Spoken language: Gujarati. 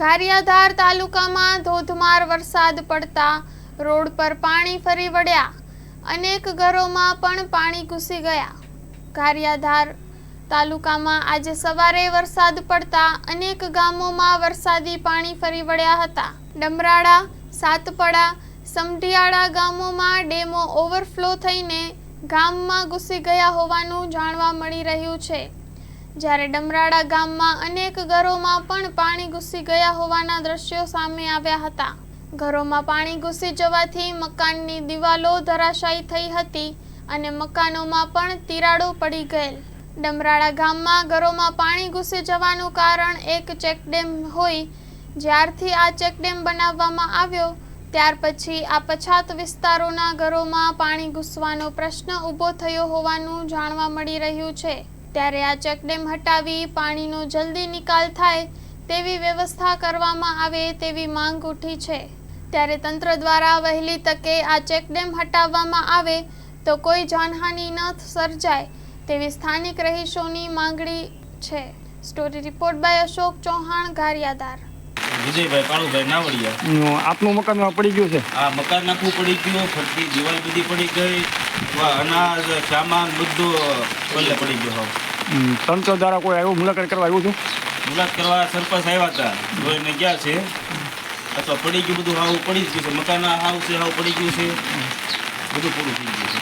ગારિયાધાર તાલુકામાં ધોધમાર વરસાદ પડતા રોડ પર પાણી ફરી વળ્યા. અનેક ઘરોમાં પણ પાણી ઘૂસી ગયા. ગારિયાધાર તાલુકામાં આજે સવારે વરસાદ પડતા અનેક ગામોમાં વરસાદી પાણી ફરી વળ્યા હતા. ડમરાળા, સાતપડા, સમઢિયાળા ગામોમાં ડેમો ઓવરફ્લો થઈને ગામમાં ઘૂસી ગયા હોવાનું જાણવા મળી રહ્યું છે. જ્યારે ડમરાળા ગામમાં અનેક ઘરોમાં પણ પાણી ઘૂસી ગયા હોવાના દ્રશ્યો સામે આવ્યા હતા. ઘરોમાં પાણી ઘૂસી જવાથી મકાનની દિવાલો ધરાશાયી થઈ હતી અને મકાનોમાં પણ તિરાડો પડી ગયેલ. ડમરાળા ગામમાં ઘરોમાં પાણી ઘૂસી જવાનું કારણ એક ચેકડેમ હોય. જ્યારથી આ ચેકડેમ બનાવવામાં આવ્યો, ત્યાર પછી આ પછાત વિસ્તારોના ઘરોમાં પાણી ઘૂસવાનો પ્રશ્ન ઊભો થયો હોવાનું જાણવા મળી રહ્યું છે. ત્યારે આ ચેકડેમ હટાવી પાણીનો જલ્દી નિકાલ થાય તેવી વ્યવસ્થા કરવામાં આવે તેવી માંગ ઉઠી છે. ત્યારે તંત્ર દ્વારા વહેલી તકે આ ચેકડેમ હટાવવામાં આવે તો કોઈ જાનહાનિ ન સર્જાય તેવી સ્થાનિક રહીશોની માંગણી છે. Story report by Ashok Chauhan Gariyadhar Vijaybhai Kalubhai Navadiya. આપનું મકાન પડી ગયું છે? આ મકાન નાખવું પડી ગયું ફરતી દિવાલ બધી પડી ગઈ અનાજ સામાન બધું પલ્લે પડી ગયો હવે. તંત્ર દ્વારા કોઈ આવ્યું મુલાકાત કરવા આવ્યું છું? મુલાકાત કરવા સરપંચ આવ્યા હતા. જોઈને ગયા છે. અથવા પડી ગયું બધું હાવ પડી જ ગયું છે. મકાન હાવ છે હાવ પડી ગયું છે. બધું પૂરું થઈ ગયું છે.